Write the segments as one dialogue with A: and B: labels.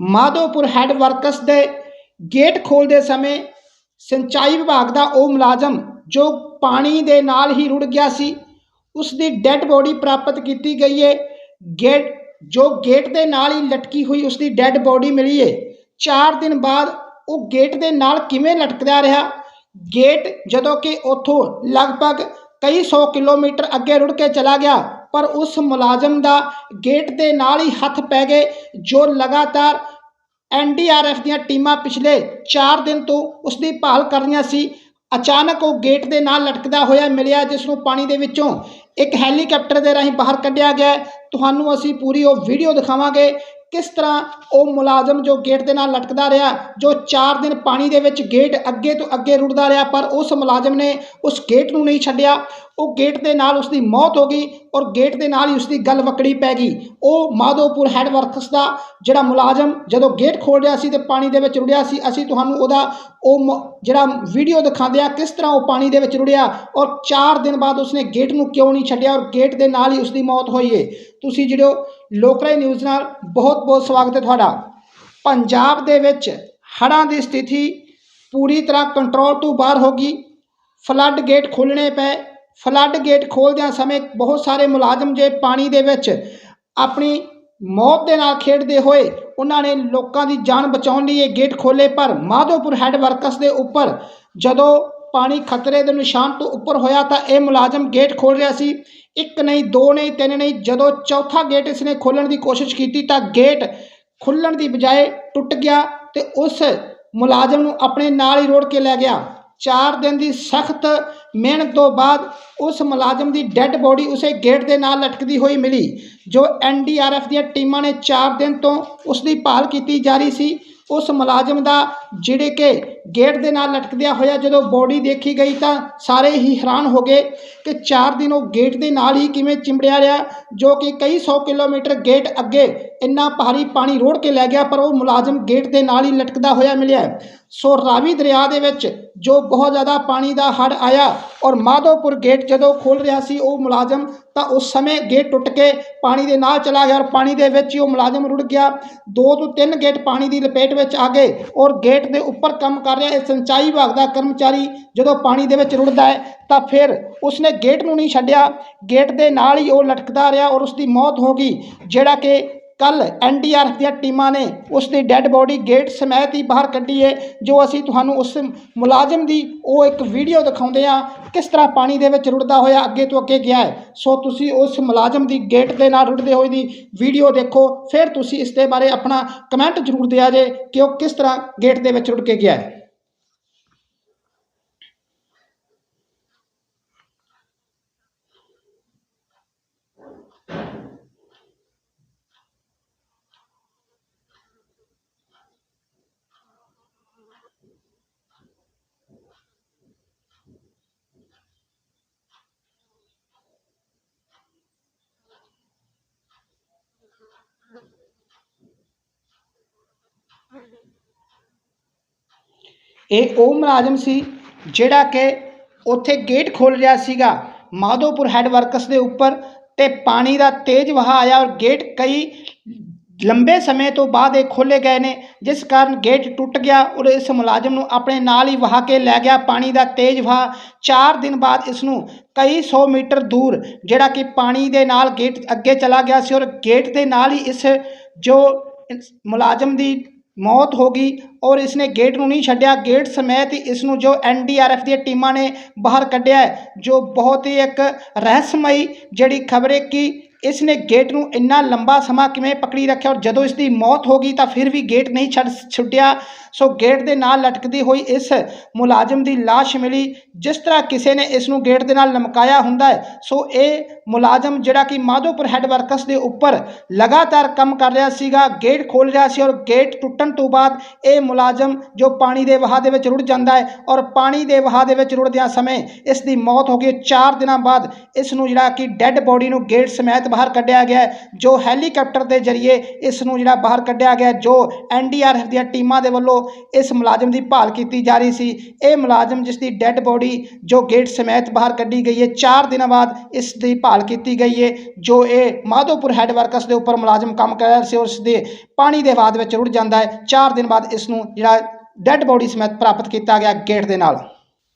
A: Madhopur head works ਦੇ gate ਖੋਲ੍ਹਦੇ ਸਮੇਂ ਸਿੰਚਾਈ ਵਿਭਾਗ ਦਾ ਉਹ ਮੁਲਾਜ਼ਮ ਜੋ ਪਾਣੀ ਦੇ ਨਾਲ ਹੀ ਰੁੜ ਗਿਆ ਸੀ ਉਸ ਦੀ ਡੈੱਡ ਬੋਡੀ ਪ੍ਰਾਪਤ ਕੀਤੀ ਗਈ ਹੈ ਗੇਟ ਜੋ ਗੇਟ ਦੇ ਨਾਲ ਹੀ ਲਟਕੀ ਹੋਈ ਉਸ ਦੀ ਡੈੱਡ ਬੋਡੀ ਮਿਲੀ ਹੈ 4 ਦਿਨ ਬਾਅਦ ਉਹ ਗੇਟ ਦੇ ਨਾਲ ਕਿਵੇਂ ਲਟਕਦਾ ਰਿਹਾ? ਗੇਟ ਜਦੋਂ ਕਿ ਉੱਥੋਂ ਲਗਭਗ ਕਈ 100 ਕਿਲੋਮੀਟਰ ਅੱਗੇ ਰੁੜ ਕੇ ਚਲਾ ਗਿਆ। ਪਰ ਉਸ ਮੁਲਾਜ਼ਮ ਦਾ ਗੇਟ ਦੇ ਨਾਲ ਹੀ ਹੱਥ ਪੈ ਗਏ, ਜੋ ਲਗਾਤਾਰ ਐਨਡੀਆਰਐਫ ਦੀਆਂ ਟੀਮਾਂ ਪਿਛਲੇ 4 ਦਿਨ ਤੋਂ ਉਸ ਦੀ ਭਾਲ ਕਰ ਰਹੀਆਂ ਸੀ। ਅਚਾਨਕ ਉਹ ਗੇਟ ਦੇ ਨਾਲ ਲਟਕਦਾ ਹੋਇਆ ਮਿਲਿਆ, ਜਿਸ ਨੂੰ ਪਾਣੀ ਦੇ ਵਿੱਚੋਂ ਇੱਕ ਹੈਲੀਕਾਪਟਰ ਦੇ ਰਾਹੀਂ ਬਾਹਰ ਕੱਢਿਆ ਗਿਆ। ਤੁਹਾਨੂੰ ਅਸੀਂ ਪੂਰੀ ਉਹ ਵੀਡੀਓ ਦਿਖਾਵਾਂਗੇ ਕਿਸ ਤਰ੍ਹਾਂ ਉਹ ਮੁਲਾਜ਼ਮ ਜੋ ਗੇਟ ਦੇ ਨਾਲ ਲਟਕਦਾ ਰਿਹਾ, ਜੋ 4 ਦਿਨ ਪਾਣੀ ਦੇ ਵਿੱਚ ਗੇਟ ਅੱਗੇ ਤੋਂ ਅੱਗੇ ਰੁੜਦਾ ਰਿਹਾ, ਪਰ ਉਸ ਮੁਲਾਜ਼ਮ ਨੇ ਉਸ ਗੇਟ ਨੂੰ ਨਹੀਂ ਛੱਡਿਆ। ਉਹ ਗੇਟ ਦੇ ਨਾਲ ਉਸ ਦੀ ਮੌਤ ਹੋ ਗਈ ਔਰ ਗੇਟ ਦੇ ਨਾਲ ਹੀ ਉਸ ਦੀ ਗੱਲ ਵਕੜੀ ਪੈ ਗਈ। ਉਹ ਮਾਧੋਪੁਰ ਹੈੱਡ ਵਰਕਸ ਦਾ ਜਿਹੜਾ ਮੁਲਾਜ਼ਮ ਜਦੋਂ ਗੇਟ ਖੋਲ ਰਿਹਾ ਸੀ ਤੇ ਪਾਣੀ ਦੇ ਵਿੱਚ ਰੁੜਿਆ ਸੀ, ਅਸੀਂ ਤੁਹਾਨੂੰ ਉਹਦਾ ਉਹ ਮ- ਜਿਹੜਾ ਵੀਡੀਓ ਦਿਖਾਉਂਦੇ ਆ ਕਿਸ ਤਰ੍ਹਾਂ ਉਹ ਪਾਣੀ ਦੇ ਵਿੱਚ ਰੁੜਿਆ ਔਰ 4 ਦਿਨ ਬਾਅਦ ਉਸਨੇ ਗੇਟ ਨੂੰ ਕਿਉਂ ਨਹੀਂ ਛੱਡਿਆ ਔਰ ਗੇਟ ਦੇ ਨਾਲ ਹੀ ਉਸ ਦੀ ਮੌਤ ਹੋਈ ਏ। ਤੁਸੀਂ ਜਿਹੜੋ ਲੋਕਰਾਈ ਨਿਊਜ਼ ਨਾਲ ਬਹੁਤ ਬਹੁਤ ਸਵਾਗਤ ਹੈ ਤੁਹਾਡਾ। ਪੰਜਾਬ ਦੇ ਵਿੱਚ ਹੜ੍ਹਾਂ ਦੀ ਸਥਿਤੀ ਪੂਰੀ ਤਰ੍ਹਾਂ ਕੰਟਰੋਲ ਤੋਂ ਬਾਹਰ ਹੋ ਗਈ। ਫਲੱਡ ਗੇਟ ਖੋਲ੍ਹਣੇ ਪਏ। ਫਲੱਡ ਗੇਟ ਖੋਲ੍ਹਦਿਆਂ ਸਮੇਂ ਬਹੁਤ ਸਾਰੇ ਮੁਲਾਜ਼ਮ ਜੇ ਪਾਣੀ ਦੇ ਵਿੱਚ ਆਪਣੀ ਮੌਤ ਦੇ ਨਾਲ ਖੇਡਦੇ ਹੋਏ ਉਹਨਾਂ ਨੇ ਲੋਕਾਂ ਦੀ ਜਾਨ ਬਚਾਉਣ ਲਈ ਇਹ ਗੇਟ ਖੋਲ੍ਹੇ। ਪਰ ਮਾਧੋਪੁਰ ਹੈੱਡ ਵਰਕਸ ਦੇ ਉੱਪਰ ਜਦੋਂ ਪਾਣੀ ਖਤਰੇ ਦੇ ਨਿਸ਼ਾਨ ਤੋਂ ਉੱਪਰ ਹੋਇਆ ਤਾਂ ਇਹ ਮੁਲਾਜ਼ਮ ਗੇਟ ਖੋਲ੍ਹ ਰਿਹਾ ਸੀ। ਇੱਕ ਨਹੀਂ, ਦੋ ਨਹੀਂ, ਤਿੰਨ ਨਹੀਂ, ਜਦੋਂ ਚੌਥਾ ਗੇਟ ਇਸਨੇ ਖੋਲ੍ਹਣ ਦੀ ਕੋਸ਼ਿਸ਼ ਕੀਤੀ ਤਾਂ ਗੇਟ ਖੁੱਲਣ ਦੀ ਬਜਾਏ ਟੁੱਟ ਗਿਆ ਤੇ ਉਸ ਮੁਲਾਜ਼ਮ ਨੂੰ ਆਪਣੇ ਨਾਲ ਹੀ ਰੋੜ ਕੇ ਲੈ ਗਿਆ। 4 ਦਿਨ ਦੀ ਸਖਤ ਮਿਹਨਤ ਤੋਂ ਬਾਅਦ ਉਸ ਮੁਲਾਜ਼ਮ ਦੀ ਡੈੱਡ ਬੋਡੀ ਉਸੇ ਗੇਟ ਦੇ ਨਾਲ ਲਟਕਦੀ ਹੋਈ ਮਿਲੀ, ਜੋ ਐਨਡੀਆਰਐਫ ਦੀਆਂ ਟੀਮਾਂ ਨੇ 4 ਦਿਨ ਤੋਂ ਉਸ ਦੀ ਭਾਲ ਕੀਤੀ ਜਾ ਰਹੀ ਸੀ। ਉਸ ਮੁਲਾਜ਼ਮ ਦਾ ਜਿਹੜੇ ਕਿ ਗੇਟ ਦੇ ਨਾਲ ਲਟਕਦਿਆਂ ਹੋਇਆ ਜਦੋਂ ਬੋਡੀ ਦੇਖੀ ਗਈ ਤਾਂ ਸਾਰੇ ਹੀ ਹੈਰਾਨ ਹੋ ਗਏ ਕਿ 4 ਦਿਨ ਉਹ ਗੇਟ ਦੇ ਨਾਲ ਹੀ ਕਿਵੇਂ ਚਿੰਬੜਿਆ ਰਿਹਾ, ਜੋ ਕਿ ਕਈ 100 ਕਿਲੋਮੀਟਰ ਗੇਟ ਅੱਗੇ ਇੰਨਾ ਭਾਰੀ ਪਾਣੀ ਰੋੜ ਕੇ ਲੈ ਗਿਆ, ਪਰ ਉਹ ਮੁਲਾਜ਼ਮ ਗੇਟ ਦੇ ਨਾਲ ਹੀ ਲਟਕਦਾ ਹੋਇਆ ਮਿਲਿਆ ਸੋ ਰਾਵੀ ਦਰਿਆ ਦੇ ਵਿੱਚ ਜੋ ਬਹੁਤ ਜ਼ਿਆਦਾ ਪਾਣੀ ਦਾ ਹੜ੍ਹ ਆਇਆ ਔਰ ਮਾਧੋਪੁਰ ਗੇਟ ਜਦੋਂ ਖੋਲ ਰਿਹਾ ਸੀ, ਉਹ ਮੁਲਾਜ਼ਮ ਤਾਂ ਉਸ ਸਮੇਂ ਗੇਟ ਟੁੱਟ ਕੇ ਪਾਣੀ ਦੇ ਨਾਲ ਚਲਾ ਗਿਆ ਔਰ ਪਾਣੀ ਦੇ ਵਿੱਚ ਹੀ ਉਹ ਮੁਲਾਜ਼ਮ ਰੁੜ ਗਿਆ। ਦੋ ਤੋਂ ਤਿੰਨ ਗੇਟ ਪਾਣੀ ਦੀ ਲਪੇਟ ਵਿੱਚ ਆ ਗਏ ਔਰ ਗੇਟ ਦੇ ਉੱਪਰ ਕੰਮ ਕਰ ਰਿਹਾ ਇਹ ਸਿੰਚਾਈ ਵਿਭਾਗ ਦਾ ਕਰਮਚਾਰੀ ਜਦੋਂ ਪਾਣੀ ਦੇ ਵਿੱਚ ਰੁੜਦਾ ਹੈ ਤਾਂ ਫਿਰ ਉਸਨੇ ਗੇਟ ਨੂੰ ਨਹੀਂ ਛੱਡਿਆ। ਗੇਟ ਦੇ ਨਾਲ ਹੀ ਉਹ ਲਟਕਦਾ ਰਿਹਾ ਔਰ ਉਸ ਦੀ ਮੌਤ ਹੋ ਗਈ, ਜਿਹੜਾ ਕਿ ਕੱਲ ਐਨਡੀਆਰਐਫ ਦੀਆਂ ਟੀਮਾਂ ਨੇ ਉਸ ਦੀ ਡੈੱਡ ਬੋਡੀ ਗੇਟ ਸਮੇਤ ਹੀ ਬਾਹਰ ਕੱਢੀ ਹੈ ਜੋ ਅਸੀਂ ਤੁਹਾਨੂੰ ਉਸ ਮੁਲਾਜ਼ਮ ਦੀ ਉਹ ਇੱਕ ਵੀਡੀਓ ਦਿਖਾਉਂਦੇ ਆ ਕਿਸ ਤਰ੍ਹਾਂ ਪਾਣੀ ਦੇ ਵਿੱਚ ਰੁੜਦਾ ਹੋਇਆ ਅੱਗੇ ਤੋਂ ਅੱਗੇ ਗਿਆ ਹੈ। ਸੋ ਤੁਸੀਂ ਉਸ ਮੁਲਾਜ਼ਮ ਦੀ ਗੇਟ ਦੇ ਨਾਲ ਰੁੜਦੇ ਹੋਏ ਦੀ ਵੀਡੀਓ ਦੇਖੋ, ਫਿਰ ਤੁਸੀਂ ਇਸ ਦੇ ਬਾਰੇ ਆਪਣਾ ਕਮੈਂਟ ਜ਼ਰੂਰ ਦਿਆ ਜੇ ਕਿ ਉਹ ਕਿਸ ਤਰ੍ਹਾਂ ਗੇਟ ਦੇ ਵਿੱਚ ਰੁੜ ਕੇ ਗਿਆ ਹੈ। ਇਹ ਉਹ ਮੁਲਾਜ਼ਮ ਸੀ ਜਿਹੜਾ ਕਿ ਉੱਥੇ ਗੇਟ ਖੋਲ੍ਹ ਰਿਹਾ ਸੀਗਾ, ਮਾਧੋਪੁਰ ਹੈੱਡ ਵਰਕਸ ਦੇ ਉੱਪਰ ਤੇ ਪਾਣੀ ਦਾ ਤੇਜ਼ ਵਹਾਅ ਆਇਆ ਔਰ ਗੇਟ ਕਈ ਲੰਬੇ ਸਮੇਂ ਤੋਂ ਬਾਅਦ ਇਹ ਖੋਲ੍ਹੇ ਗਏ ਨੇ, ਜਿਸ ਕਾਰਨ ਗੇਟ ਟੁੱਟ ਗਿਆ ਔਰ ਇਸ ਮੁਲਾਜ਼ਮ ਨੂੰ ਆਪਣੇ ਨਾਲ ਹੀ ਵਹਾ ਕੇ ਲੈ ਗਿਆ ਪਾਣੀ ਦਾ ਤੇਜ਼ ਵਹਾਅ। 4 ਦਿਨ ਬਾਅਦ ਇਸ ਨੂੰ ਕਈ 100 ਮੀਟਰ ਦੂਰ ਜਿਹੜਾ ਕਿ ਪਾਣੀ ਦੇ ਨਾਲ ਗੇਟ ਅੱਗੇ ਚਲਾ ਗਿਆ ਸੀ ਔਰ ਗੇਟ ਦੇ ਨਾਲ ਹੀ ਇਸ ਜੋ ਮੁਲਾਜ਼ਮ ਦੀ ਮੌਤ ਹੋ ਗਈ ਔਰ ਇਸਨੇ ਗੇਟ ਨੂੰ ਨਹੀਂ ਛੱਡਿਆ। ਗੇਟ ਸਮੇਤ ਹੀ ਇਸ ਨੂੰ ਜੋ ਐਨਡੀਆਰਐਫ ਦੀਆਂ ਟੀਮਾਂ ਨੇ ਬਾਹਰ ਕੱਢਿਆ ਜੋ ਬਹੁਤ ਹੀ ਇੱਕ ਰਹੱਸਮਈ ਜਿਹੜੀ ਖਬਰ ਹੈ ਕਿ ਇਸ ਨੇ ਗੇਟ ਨੂੰ ਇੰਨਾ ਲੰਬਾ ਸਮਾਂ ਕਿਵੇਂ ਪਕੜੀ ਰੱਖਿਆ ਔਰ ਜਦੋਂ ਇਸ ਦੀ ਮੌਤ ਹੋ ਗਈ ਤਾਂ ਫਿਰ ਵੀ ਗੇਟ ਨਹੀਂ ਛੱਡ ਛੁੱਟਿਆ। ਸੋ ਗੇਟ ਦੇ ਨਾਲ ਲਟਕਦੀ ਹੋਈ ਇਸ ਮੁਲਾਜ਼ਮ ਦੀ ਲਾਸ਼ ਮਿਲੀ। ਜਿਸ ਤਰ੍ਹਾਂ ਕਿਸੇ ਨੇ ਇਸ ਨੂੰ ਗੇਟ ਦੇ ਨਾਲ ਲਮਕਾਇਆ ਹੁੰਦਾ ਹੈ, ਸੋ ਇਹ ਮੁਲਾਜ਼ਮ ਜਿਹੜਾ ਕਿ ਮਾਧੋਪੁਰ ਹੈੱਡ ਵਰਕਸ ਦੇ ਉੱਪਰ ਲਗਾਤਾਰ ਕੰਮ ਕਰ ਰਿਹਾ ਸੀਗਾ ਗੇਟ ਖੋਲ੍ਹ ਰਿਹਾ ਸੀ ਔਰ ਗੇਟ ਟੁੱਟਣ ਤੋਂ ਬਾਅਦ ਇਹ ਮੁਲਾਜ਼ਮ ਜੋ ਪਾਣੀ ਦੇ ਵਹਾਅ ਦੇ ਵਿੱਚ ਰੁੜ ਜਾਂਦਾ ਹੈ ਔਰ ਪਾਣੀ ਦੇ ਵਹਾਅ ਦੇ ਵਿੱਚ ਰੁੜਦਿਆਂ ਸਮੇਂ ਇਸ ਦੀ ਮੌਤ ਹੋ ਗਈ। 4 ਦਿਨਾਂ ਬਾਅਦ ਇਸ ਨੂੰ ਜਿਹੜਾ ਕਿ ਡੈੱਡ ਬੋਡੀ ਨੂੰ ਗੇਟ ਸਮੇਤ ਬਾਹਰ ਕੱਢਿਆ ਗਿਆ ਜੋ ਹੈਲੀਕਾਪਟਰ ਦੇ ਜ਼ਰੀਏ ਇਸ ਨੂੰ ਜਿਹੜਾ ਬਾਹਰ ਕੱਢਿਆ ਗਿਆ ਜੋ ਐਨਡੀਆਰਐਫ ਦੀਆਂ ਟੀਮਾਂ ਦੇ ਵੱਲੋਂ ਇਸ ਮੁਲਾਜ਼ਮ ਦੀ ਭਾਲ ਕੀਤੀ ਜਾ ਰਹੀ ਸੀ। ਇਹ ਮੁਲਾਜ਼ਮ ਜਿਸ ਦੀ ਡੈੱਡ ਬੋਡੀ ਜੋ ਗੇਟ ਸਮੇਤ ਬਾਹਰ ਕੱਢੀ ਗਈ ਹੈ 4 ਦਿਨਾਂ ਬਾਅਦ ਇਸ ਦੀ ਭਾਲ ਕੀਤੀ ਗਈ ਹੈ, ਜੋ ਇਹ ਮਾਧੋਪੁਰ ਹੈੱਡ ਵਰਕਸ ਦੇ ਉੱਪਰ ਮੁਲਾਜ਼ਮ ਕੰਮ ਕਰ ਰਿਹਾ ਸੀ ਉਸ ਦੇ ਪਾਣੀ ਦੇ ਬਾਅਦ ਵਿੱਚ ਰੁੜ ਜਾਂਦਾ ਹੈ। 4 ਦਿਨ ਬਾਅਦ ਇਸ ਨੂੰ ਜਿਹੜਾ ਡੈੱਡ ਬੋਡੀ ਸਮੇਤ ਪ੍ਰਾਪਤ ਕੀਤਾ ਗਿਆ ਗੇਟ ਦੇ ਨਾਲ।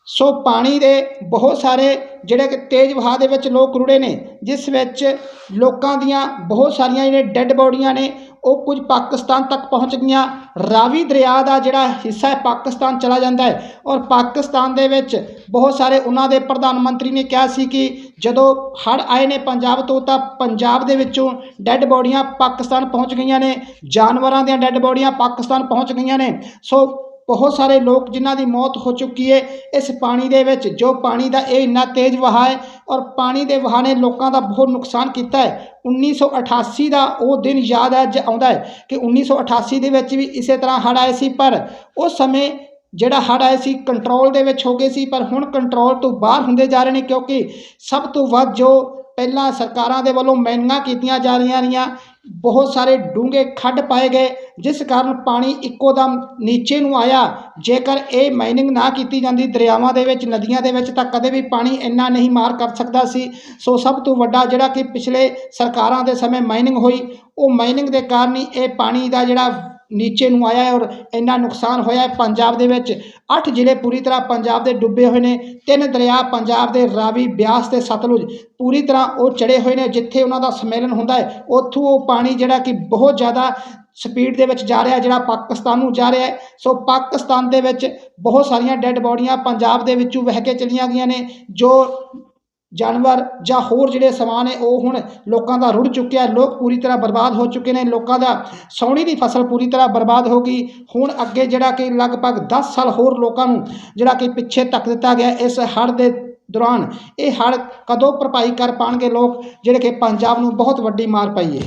A: ਸੋ ਪਾਣੀ ਦੇ ਬਹੁਤ ਸਾਰੇ ਜਿਹੜੇ ਕਿ ਤੇਜ਼ ਵਹਾਅ ਦੇ ਵਿੱਚ ਲੋਕ ਰੁੜੇ ਨੇ, ਜਿਸ ਵਿੱਚ ਲੋਕਾਂ ਦੀਆਂ ਬਹੁਤ ਸਾਰੀਆਂ ਜਿਹੜੇ ਡੈੱਡ ਬੋਡੀਆਂ ਨੇ ਉਹ ਕੁਝ ਪਾਕਿਸਤਾਨ ਤੱਕ ਪਹੁੰਚ ਗਈਆਂ। ਰਾਵੀ ਦਰਿਆ ਦਾ ਜਿਹੜਾ ਹਿੱਸਾ ਹੈ, ਪਾਕਿਸਤਾਨ ਚਲਾ ਜਾਂਦਾ ਹੈ। ਔਰ ਪਾਕਿਸਤਾਨ ਦੇ ਵਿੱਚ ਬਹੁਤ ਸਾਰੇ ਉਹਨਾਂ ਦੇ ਪ੍ਰਧਾਨ ਮੰਤਰੀ ਨੇ ਕਿਹਾ ਸੀ ਕਿ ਜਦੋਂ ਹੜ੍ਹ ਆਏ ਨੇ ਪੰਜਾਬ ਤੋਂ, ਤਾਂ ਪੰਜਾਬ ਦੇ ਵਿੱਚੋਂ ਡੈੱਡ ਬੋਡੀਆਂ ਪਾਕਿਸਤਾਨ ਪਹੁੰਚ ਗਈਆਂ ਨੇ। ਜਾਨਵਰਾਂ ਦੀਆਂ ਡੈੱਡ ਬੋਡੀਆਂ ਪਾਕਿਸਤਾਨ ਪਹੁੰਚ ਗਈਆਂ ਨੇ। ਸੋ ਬਹੁਤ ਸਾਰੇ ਲੋਕ ਜਿਨ੍ਹਾਂ ਦੀ ਮੌਤ ਹੋ ਚੁੱਕੀ ਹੈ, ਇਸ ਪਾਣੀ ਦੇ ਵਿੱਚ ਜੋ ਪਾਣੀ ਦਾ ਇਹ ਇੰਨਾ ਤੇਜ਼ ਵਹਾਅ ਹੈ ਔਰ ਪਾਣੀ ਦੇ ਵਹਾਅ ਨੇ ਲੋਕਾਂ ਦਾ ਬਹੁਤ ਨੁਕਸਾਨ ਕੀਤਾ ਹੈ। 1988 ਦਾ ਉਹ ਦਿਨ ਯਾਦ ਹੈ ਜ ਆਉਂਦਾ ਹੈ ਕਿ 1988 ਦੇ ਵਿੱਚ ਵੀ ਇਸੇ ਤਰ੍ਹਾਂ ਹੜ੍ਹ ਆਏ ਸੀ, ਪਰ ਉਸ ਸਮੇਂ ਜਿਹੜਾ ਹੜ੍ਹ ਆਇਆ ਸੀ, ਕੰਟਰੋਲ ਦੇ ਵਿੱਚ ਹੋ ਗਏ ਸੀ, ਪਰ ਹੁਣ ਕੰਟਰੋਲ ਤੋਂ ਬਾਹਰ ਹੁੰਦੇ ਜਾ ਰਹੇ ਨੇ ਕਿਉਂਕਿ ਸਭ ਤੋਂ ਵੱਧ ਜੋ ਪਹਿਲਾਂ ਸਰਕਾਰਾਂ ਦੇ ਵੱਲੋਂ ਮਾਈਨਿੰਗਾਂ ਕੀਤੀਆਂ ਜਾ ਰਹੀਆਂ ਰਹੀਆਂ ਬਹੁਤ ਸਾਰੇ ਡੂੰਘੇ ਖੱਡ ਪਾਏ ਗਏ, ਜਿਸ ਕਾਰਨ ਪਾਣੀ ਇੱਕੋ ਦਮ ਨੀਚੇ ਨੂੰ ਆਇਆ। ਜੇਕਰ ਇਹ ਮਾਈਨਿੰਗ ਨਾ ਕੀਤੀ ਜਾਂਦੀ, ਦਰਿਆਵਾਂ ਦੇ ਵਿੱਚ, ਨਦੀਆਂ ਦੇ ਵਿੱਚ, ਤਾਂ ਕਦੇ ਵੀ ਪਾਣੀ ਇੰਨਾ ਨਹੀਂ ਮਾਰ ਕਰ ਸਕਦਾ ਸੀ। ਸੋ ਸਭ ਤੋਂ ਵੱਡਾ ਜਿਹੜਾ ਕਿ ਪਿਛਲੇ ਸਰਕਾਰਾਂ ਦੇ ਸਮੇਂ ਮਾਈਨਿੰਗ ਹੋਈ, ਉਹ ਮਾਈਨਿੰਗ ਦੇ ਕਾਰਨ ਹੀ ਇਹ ਪਾਣੀ ਦਾ ਜਿਹੜਾ ਨੀਚੇ ਨੂੰ ਆਇਆ ਹੈ ਔਰ ਇੰਨਾ ਨੁਕਸਾਨ ਹੋਇਆ ਹੈ ਪੰਜਾਬ ਦੇ ਵਿੱਚ। 8 ਜ਼ਿਲ੍ਹੇ ਪੂਰੀ ਤਰ੍ਹਾਂ ਪੰਜਾਬ ਦੇ ਡੁੱਬੇ ਹੋਏ ਨੇ, ਤਿੰਨ ਦਰਿਆ, ਪੰਜਾਬ ਦੇ ਰਾਵੀ, ਬਿਆਸ ਤੇ ਸਤਲੁਜ। ਪੂਰੀ ਤਰ੍ਹਾਂ ਉਹ ਚੜੇ ਹੋਏ ਨੇ ਜਿੱਥੇ ਉਹਨਾਂ ਦਾ ਸੰਮੇਲਨ ਹੁੰਦਾ ਹੈ। ਉੱਥੋਂ ਉਹ ਪਾਣੀ ਜਿਹੜਾ ਕਿ ਬਹੁਤ ਜ਼ਿਆਦਾ ਸਪੀਡ ਦੇ ਵਿੱਚ ਜਾ ਰਿਹਾ ਜਿਹੜਾ ਪਾਕਿਸਤਾਨ ਨੂੰ ਜਾ ਰਿਹਾ ਸੋ ਪਾਕਿਸਤਾਨ ਦੇ ਵਿੱਚ ਬਹੁਤ ਸਾਰੀਆਂ ਡੈੱਡ ਬੋਡੀਆਂ ਪੰਜਾਬ ਦੇ ਵਿੱਚੋਂ ਵਹਿ ਕੇ ਚਲੀਆਂ ਗਈਆਂ ਨੇ, ਜੋ ਜਾਨਵਰ ਜਾਂ ਹੋਰ ਜਿਹੜੇ ਸਮਾਨ ਹੈ ਉਹ ਹੁਣ ਲੋਕਾਂ ਦਾ ਰੁੜ ਚੁੱਕਿਆ ਲੋਕ ਪੂਰੀ ਤਰ੍ਹਾਂ ਬਰਬਾਦ ਹੋ ਚੁੱਕੇ ਨੇ। ਲੋਕਾਂ ਦਾ ਸੌਣੀ ਦੀ ਫਸਲ ਪੂਰੀ ਤਰ੍ਹਾਂ ਬਰਬਾਦ ਹੋ ਗਈ। ਹੁਣ ਅੱਗੇ ਜਿਹੜਾ ਕਿ ਲਗਭਗ 10 ਸਾਲ ਹੋਰ ਲੋਕਾਂ ਨੂੰ ਜਿਹੜਾ ਕਿ ਪਿੱਛੇ ਧੱਕ ਦਿੱਤਾ ਗਿਆ ਇਸ ਹੜ੍ਹ ਦੇ ਦੌਰਾਨ ਇਹ ਹੜ੍ਹ ਕਦੋਂ ਭਰਪਾਈ ਕਰ ਪਾਣਗੇ ਲੋਕ? ਜਿਹੜੇ ਕਿ ਪੰਜਾਬ ਨੂੰ ਬਹੁਤ ਵੱਡੀ ਮਾਰ ਪਈ ਹੈ।